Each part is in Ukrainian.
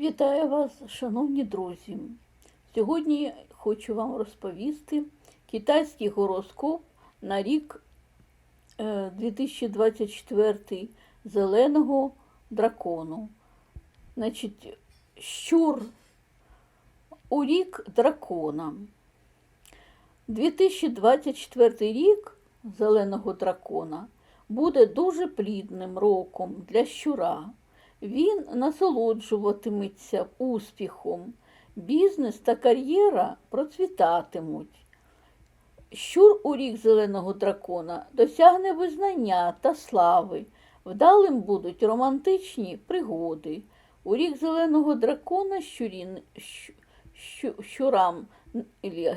Вітаю вас, шановні друзі. Сьогодні хочу вам розповісти китайський гороскоп на рік е, 2024 зеленого дракону. Значить, щур у рік дракона. 2024 рік зеленого дракона буде дуже плідним роком для щура. Він насолоджуватиметься успіхом, бізнес та кар'єра процвітатимуть. Щур у рік зеленого дракона досягне визнання та слави, вдалим будуть романтичні пригоди. У рік зеленого дракона щурін, щ, щ, щурам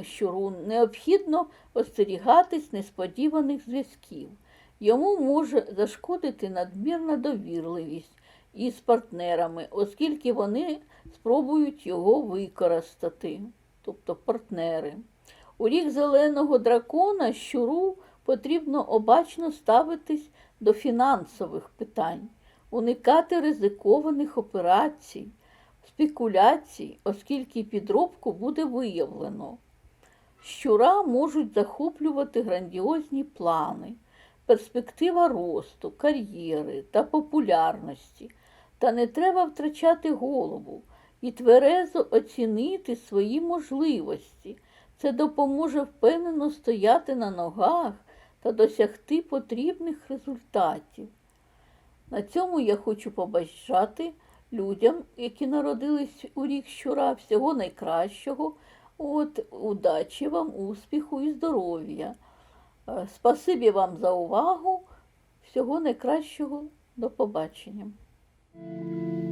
щуру необхідно остерігатись несподіваних зв'язків. Йому може зашкодити надмірна довірливість із партнерами, оскільки вони спробують його використати, тобто партнери. У рік зеленого дракона щуру потрібно обачно ставитись до фінансових питань, уникати ризикованих операцій, спекуляцій, оскільки підробку буде виявлено. Щура можуть захоплювати грандіозні плани, перспектива росту, кар'єри та популярності. Та не треба втрачати голову і тверезо оцінити свої можливості. Це допоможе впевнено стояти на ногах та досягти потрібних результатів. На цьому я хочу побажати людям, які народились у рік щура, всього найкращого. От, удачі вам, успіху і здоров'я. Е, Спасибі вам за увагу. Всього найкращого. До побачення. Thank you.